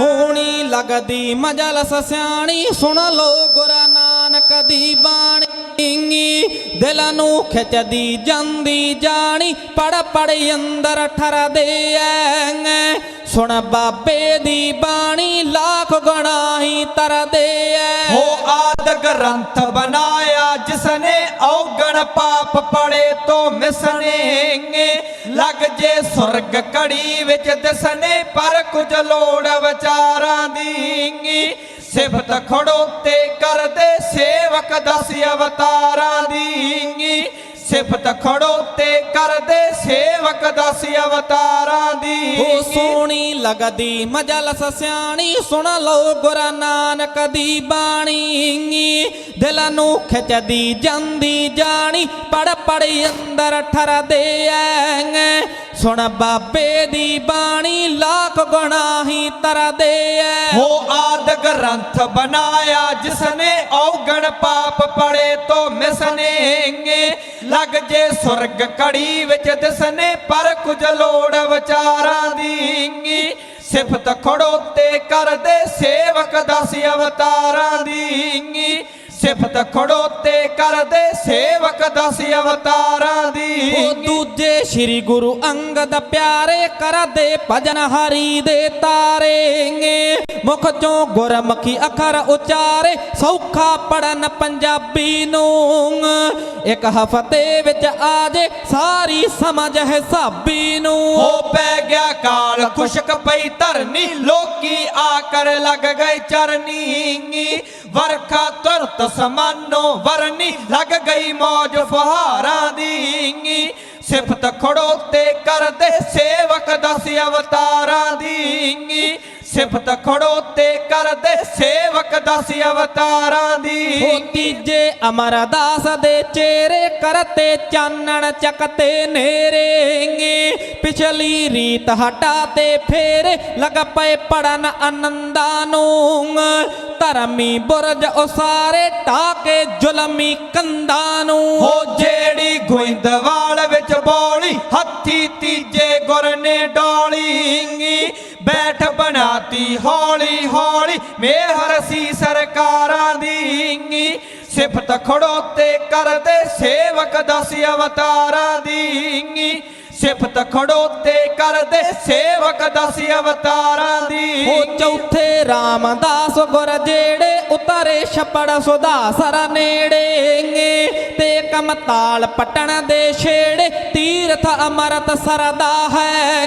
ਸੋਹਣੀ ਲੱਗਦੀ ਮਜਲਸ ਸਿਆਣੀ ਸੁਣ ਲੋ ਗੁਰੂ ਨਾਨਕ ਦੀ ਬਾਣੀ ਦਿਲ ਨੂੰ ਖਿੱਚਦੀ ਜਾਂਦੀ ਜਾਣੀ। ਪੜ ਪੜ ਅੰਦਰ ਠਰਦੇ ਐ ਸੁਣ ਬਾਬੇ ਦੀ ਬਾਣੀ, ਲੱਖ ਗੁਣਾਹੀ ਤਰਦੇ ਐ। ਹੋ ਆਦ ਗ੍ਰੰਥ ਬਣਾਇਆ, ਜਿਸਨੇ ਔਗਣ ਪਾਪ ਪੜੇ ਤੋ ਮਿਸਨੇ ਲੱਗ ਜੇ ਸੁਰਗ ਕੜੀ ਵਿੱਚ ਦਿਸਨੇ ਪਰ ਕੁਝ ਲੋੜ ਵਿਚਾਰਾਂ ਦੀ ਸਿਫਤ ਖੜੋਤੇ ਕਰਦੇ ਸੇਵਕ ਦਸ ਅਵਤਾਰਾਂ ਦੀ ਸਿਫਤ ਖੜੋਤੇ ਕਰਦੇ ਸੇਵਕ ਦਸ ਅਵਤਾਰਾਂ ਦੀ ਉਹ ਸੋਹਣੀ ਲੱਗਦੀ ਮਜਲਸ ਸਿਆਣੀ ਸੁਣ ਲਓ ਗੁਰੂ ਨਾਨਕ ਦੀ ਬਾਣੀ ਦਿਲ ਨੂੰ ਖਿੱਚਦੀ ਜਾਂਦੀ ਜਾਣੀ ਪੜ ਪੜ ਅੰਦਰ ਠਰਦੇ ਐ ਸੁਣ ਬਾਬੇ ਦੀ ਬਾਣੀ ਲੱਖ ਗੁਣਾਹੀ ਤਰਦੇ ਐ। ਹੋ ਆਦ ਗ੍ਰੰਥ ਬਣਾਇਆ ਜਿਸਨੇ ਔਗਣ ਪਾਪ ਪੜੇ ਤੋ ਮਿਸਨੇ ਲੱਗ ਜੇ ਸੁਰਗ ਕੜੀ ਵਿੱਚ ਦਿਸਨੇ ਪਰ ਕੁਝ ਲੋੜ ਵਿਚਾਰਾਂ ਦੀ ਸਿਫਤ ਖੜੋਤੇ ਕਰਦੇ ਸੇਵਕ ਦਸ ਅਵਤਾਰਾਂ ਦੀ ਸਿਫਤ ਖੜੋਤੇ ਕਰਦੇ ਸੇਵਕ ਦਸ ਅਵਤਾਰਾਂ ਦੀ। ਉਹ ਦੂਜੇ ਸ੍ਰੀ ਗੁਰੂ ਅੰਗਦ ਪਿਆਰੇ ਕਰਦੇ ਭਜਨ ਹਰੀ ਦੇ ਤਾਰੇ ਮੁਖ ਚੋਂ ਗੁਰਮੁਖੀ ਅਖਰ ਉਚਾਰੇ, ਸੌਖਾ ਪੜਨ ਪੰਜਾਬੀ ਨੂੰ। ਇੱਕ ਹਫ਼ਤੇ ਵਿੱਚ ਆਜੇ ਸਾਰੀ ਸਮਝ ਹਿਸਾਬੀ ਨੂੰ ਹੋ ਪੈ ਗਿਆ ਕਾਲ। ਖੁਸ਼ਕ ਪਈ ਧਰਨੀ, ਲੋਕੀ ਆ ਲੱਗ ਗਏ ਚਰਨੀ। ਵਰਖਾ ਤੁਰਤ ਸਮਾਨੋ ਵਰਨੀ, ਲੱਗ ਗਈ ਮੌਜ ਫੁਹਾਰਾਂ ਦੀ। ਸਿਫਤ ਖੜੋਤੇ ਕਰਦੇ ਸੇਵਕ ਦਸ ਅਵਤਾਰਾਂ ਦੀ। ਸਿਫਤ ਖੜੋਤੇ ਕਰਦੇ ਸੇਵਕ ਦਸ ਅਵਤਾਰਾਂ ਦੀ। ਉਹ ਤੀਜੇ ਅਮਰਦਾਸ ਦੇ ਚਿਹਰੇ ਕਰਤੇ ਚਾਨਣ ਚੱਕਤੇ ਨੇਰੇ ਪਿਛਲੀ ਰੀਤ ਹਟਾ ਤੇ ਫੇਰ ਲਗ ਪਏ ਪੜਨ ਆਨੰਦਾਂ ਨੂੰ। ਧਰਮੀ ਬੁਰਜ ਉਸਾਰੇ ਟਾਕੇ ਜ਼ੁਲਮੀ ਕੰਧਾਂ ਨੂੰ। ਹੋ ਜਿਹੜੀ ਗੋਇੰਦਵਾਲ ਵਿੱਚ ਬੋਲੀ ਹੱਥੀ ਤੀਜੇ ਗੁਰ ਨੇ ਡੋਲੀ ਬੈਠ ਬਣਾਤੀ ਹੌਲੀ ਹੌਲੀ। ਮੇਹਰ ਸੀ ਸਰਕਾਰਾਂ ਦੀ ਸਿਫਤ ਖੜੋਤੇ ਕਰਦੇ ਸੇਵਕ ਦਸ ਅਵਤਾਰਾਂ ਦੀ ਸਿਫਤ ਖੜੋਤੇ ਕਰਦੇ ਸੇਵਕ ਦਸ ਅਵਤਾਰਾਂ ਦੀ। ਉਹ ਚੌਥੇ ਰਾਮਦਾਸ ਗੁਰ ਜਿਹੜੇ ਉਤਰੇ ਛਪੜ ਸੁਧਾਸਰ ਨੇੜੇ ਤੇ ਕਮਤਾਲ ਪਟਣ ਦੇ ਛੇੜੇ ਤੀਰਥ ਅਮਰਤ ਸਰਦਾ ਹੈ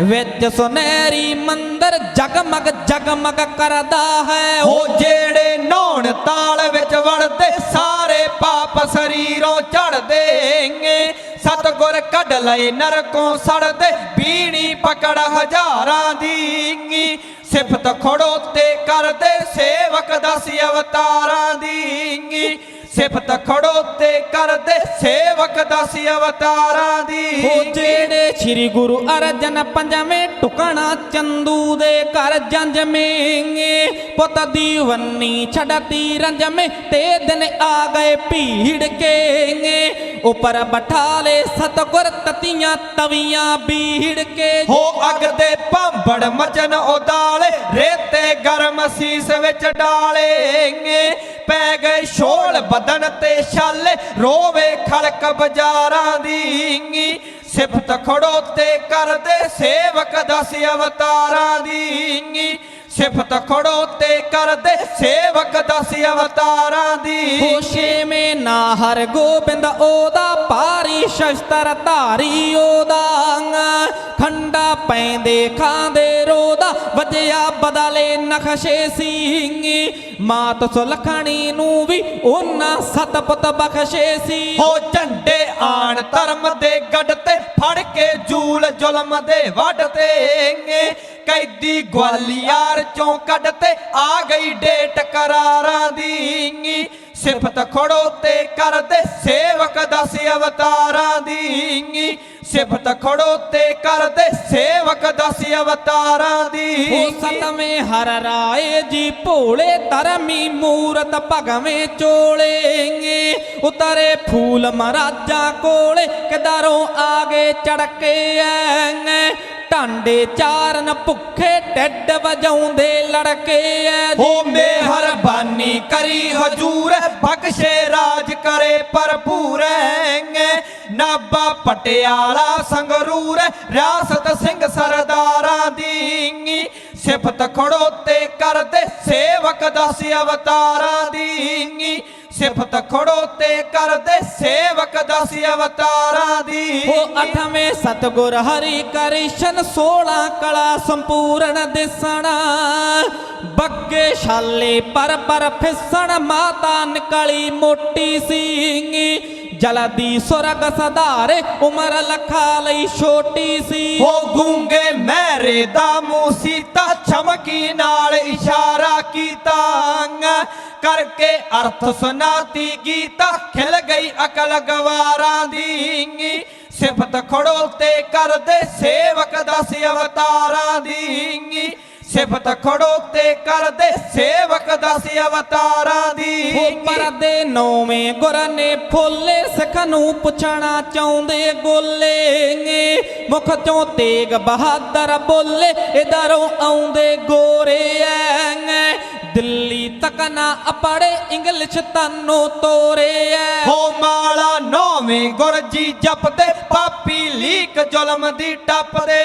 ਵਿੱਚ ਸੁਨਹਿਰੀ ਮੰਦਰ ਜਗਮਗ ਜਗਮਗ ਕਰਦਾ ਹੈ। ਉਹ ਜਿਹੜੇ ਨੌਣ ਤਾਲ ਵਿੱਚ ਵੜਦੇ ਸਾਰੇ ਪਾਪ ਸਰੀਰੋਂ ਝੜਦੇ ਸਤਗੁਰ ਕੱਢ ਲਏ ਨਰਕੋਂ ਸੜਦੇ ਬੀੜੀ ਪਕੜ ਹਜ਼ਾਰਾਂ ਦੀ ਸਿਫਤ ਖੜੋਤੇ ਕਰਦੇ ਸੇਵਕ ਦਸ ਅਵਤਾਰਾਂ ਦੀ ਸਿਫਤ ਖੜੋਤੇ ਕਰਦੇ ਸੇਵਕ ਦਸ ਅਵਤਾਰਾਂ ਦੀ। ਉਹ ਜਿਹੜੇ ਸ੍ਰੀ ਗੁਰੂ ਅਰਜਨ ਪੰਜਵੇਂ ਟੁਕਣਾ ਚੰਦੂ ਦੇ ਘਰ ਜੰਜਮੇਂਗੇ। ਪੁੱਤ ਦੀਵੰਨੀ ਛੜਤੀ ਰੰਜਮੇ ਤੇ ਦਿਨ ਆ ਗਏ ਭੀੜ ਕੇ ਉਪਰ ਬਠਾਲੇ ਸਤਗੁਰ ਤਤੀਆਂ ਤਵੀਆਂ ਬੀੜ ਕੇ। ਹੋ ਅੱਗ ਦੇ ਭਾਂਬੜ ਮਚਨ ਉਦਾਲੇ ਰੇਤੇ ਗਰਮ ਸੀਸ ਵਿੱਚ ਡਾਲੇ ਪੈ ਗਏ ਸ਼ੋਲ ਬਦਨ ਤੇ ਛਾਲੇ, ਰੋਵੇ ਖੜਕ ਬਾਜ਼ਾਰਾਂ ਦੀ ਸਿਫਤ ਖੜੋਤੇ ਕਰਦੇ ਸੇਵਕ ਦਸ ਅਵਤਾਰਾਂ ਦੀ ਸਿਫਤ ਖੜੋਤੇ ਕਰਦੇ ਸੇਵਕ ਦਸ ਅਵਤਾਰਾਂ ਦੀ ਹੋਸ਼ੇਵੇਂ ਨਾ ਹਰ ਗੋਬਿੰਦ, ਉਹਦਾ ਭਾਰੀ ਸ਼ਸਤਰ ਧਾਰੀ, ਉਹਦਾ ਖੰਡਾ ਪੈਂਦੇ ਖਾਂਦੇ ਰੋਦਾ ਵਜਿਆ ਬਦਲੇ ਨਖਸ਼ੇ ਸੀ ਮਾਤ ਸੁਲਖਣੀ ਨੂੰ ਵੀ ਉਹਨਾਂ ਸਤ ਬਖਸ਼ੇ ਸੀ। ਹੋ ਝੰਡੇ ਆਣ ਧਰਮ ਦੇ ਗੱਡ ਤੇ ਫੜ ਕੇ ਜੂਲ ਜ਼ੁਲਮ ਦੇ ਵੱਢ ਤੇ ਕੈਦੀ ਗਵਾਲੀਅਰ ਚੋਂ ਕੱਢ ਤੇ ਆ ਗਈ ਡੇਟ ਕਰਾਰਾਂ ਦੀ ਸਿਫਤ ਖੜੋ ਤੇ ਕਰਦੇ ਸੇਵਕ ਦਸ ਅਵਤਾਰਾਂ ਦੀ ਸਿਫਤ ਖੜੋ ਤੇ ਕਰਦੇ ਸੇਵਕ ਦਸ ਅਵਤਾਰਾਂ ਦੀ। ਉਹ ਸਤਵੇਂ ਹਰ ਰਾਏ ਜੀ ਭੋਲੇ, ਧਰਮੀ ਮੂਰਤ ਭਗਵੇਂ ਚੋਲੇ ਉਤਰੇ ਫੂਲ ਮਹਾਰਾਜਾ ਕੋਲੇ ਕਿਦਾਰੋਂ ਆਗੇ ਚੜਕੇ ਐ ਟਾਂਡੇ ਚਾਰਨ ਭੁੱਖੇ ਟੱਡ ਵਜਾਉਂਦੇ ਲੜਕੇ ਐ ਹੋ ਮਿਹਰਬਾਨੀ ਕਰੀ ਹਜੂਰ ਬਖਸ਼ੇ ਰਾਜ ਕਰੇ ਭਰਪੂਰ ਨਾਬਾ ਪਟਿਆਲਾ ਸੰਗਰੂਰ ਰਿਆਸਤ ਸਿੰਘ ਸਰਦਾਰਾਂ ਦੀ ਸਿਫਤ ਖੜੋਤੇ ਕਰਦੇ ਸੇਵਕ ਦਸ ਅਵਤਾਰਾਂ ਦੀ ਸਿਫਤ ਖੜੋਤੇ ਕਰਦੇ ਸੇਵਕ ਦਸ ਅਵਤਾਰਾਂ ਦੀ। ਉਹ ਅਠਵੇਂ ਸਤਗੁਰ ਹਰੀ ਕ੍ਰਿਸ਼ਨ 16 ਕਲਾ ਸੰਪੂਰਨ ਦਿਸਣਾ। ਬੱਗੇ ਛਾਲੇ ਪਰ ਪਰ ਫਿਸਣ ਮਾਤਾ ਨਿਕਲੀ ਮੋਟੀ ਸੀਗੀ। ਜਲਦੀ ਸੁਰਗ ਸਧਾਰੇ ਉਮਰ ਲਖਾ ਲਈ ਛੋਟੀ ਸੀ ਹੋ ਗੂੰਗੇ ਮਹਿਰੇ ਦਾ ਮੂਸੀਤਾ ਚਮਕੀ ਨਾਲ ਇਸ਼ਾਰਾ ਕੀਤਾ। ਕਰਕੇ ਅਰਥ ਸੁਨਾਤੀ ਗੀਤਾ ਖਿਲ ਗਈ ਅਕਲ ਗਵਾਰਾਂ ਦੀ। ਸਿਫਤ ਖੜੋ ਤੇ ਕਰਦੇ ਸੇਵਕ ਦਸ ਅਵਤਾਰਾਂ ਦੀ। ਸਿਫਤ ਖੜੋ ਤੇ ਕਰਦੇ ਸੇਵਕ ਦਸ ਅਵਤਾਰਾਂ ਦੀ। ਉਹ ਪਰਦੇ ਨੌਵੇਂ ਗੁਰ ਨੇ ਫੋਲੇ ਸਿੱਖ ਨੂੰ ਪੁੱਛਣਾ ਚਾਹੁੰਦੇ ਗੋਲੇ ਮੁਖ ਚੋਂ ਤੇਗ ਬਹਾਦਰ ਬੋਲੇ ਇਧਰੋਂ ਆਉਂਦੇ ਗੋਰੇ ਐ ਦਿੱਲੀ ਤੱਕ ਨਾ ਅਪੜੇ ਇੰਗਲਿਸ਼ ਤਾਨੋ ਤੋਰੇ ਐ। ਹੋ ਮਾਲਾ ਨੌਵੇਂ ਗੁਰਜੀ ਜਪਦੇ ਪਾਪੀ ਲੀਕ ਜ਼ੁਲਮ ਦੀ ਟੱਪਦੇ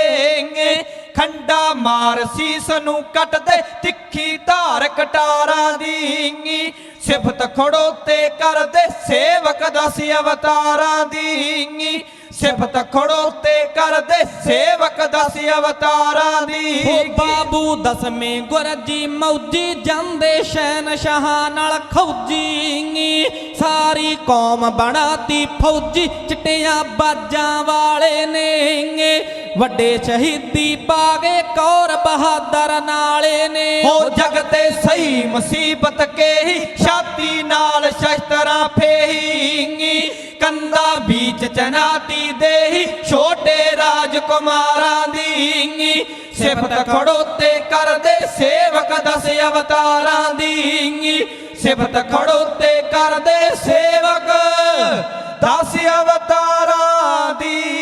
ਖੰਡਾ ਮਾਰ ਸੀਸ ਨੂੰ ਕੱਟਦੇ, ਤਿੱਖੀ ਧਾਰ ਕਟਾਰਾਂ ਦੀ ਸਿਫਤ ਖੜੋਤੇ ਕਰਦੇ, ਸੇਵਕ ਦਸ ਅਵਤਾਰਾਂ ਦੀ ਸਿਫਤ ਖੜੋ ਕਰਦੇ, ਸੇਵਕ ਦਸ ਅਵਤਾਰਾਂ ਦੀ ਹੋ ਬਾਬੂ ਦਸਵੇਂ ਗੁਰਜੀ ਮੌਜੀ ਜਾਂਦੇ ਸ਼ਹਿਨ ਸ਼ਾਹਾਂ ਨਾਲ ਖੌਜੀ ਸਾਰੀ ਕੌਮ ਬਣਾਤੀ ਫੌਜੀ, ਚਿੱਟੀਆਂ ਬਾਜਾਂ ਵਾਲੇ ਨੇ ਵੱਡੇ ਸ਼ਹੀਦੀ ਪਾਗੇ ਕੌਰ ਬਹਾਦਰ ਨਾਲੇ ਨੇ। ਹੋ ਜਗ ਤੇ ਸਹੀ ਮੁਸੀਬਤ ਕੇਹੀ, ਛਾਤੀ ਨਾਲ ਸ਼ਸਤਰਾਂ ਫੇਹੀ ਕੰਦਾ ਵਿੱਚ ਚਨਾਤੀ ਦੇਹੀ, ਛੋਟੇ ਰਾਜਕੁਮਾਰਾਂ ਦੀ ਸਿਫਤ ਖੜੋਤੇ ਕਰਦੇ ਸੇਵਕ ਦਸ ਅਵਤਾਰਾਂ ਦੀ ਸਿਫਤ ਖੜੋਤੇ ਕਰਦੇ ਸੇਵਕ ਦਸ ਅਵਤਾਰਾਂ ਦੀ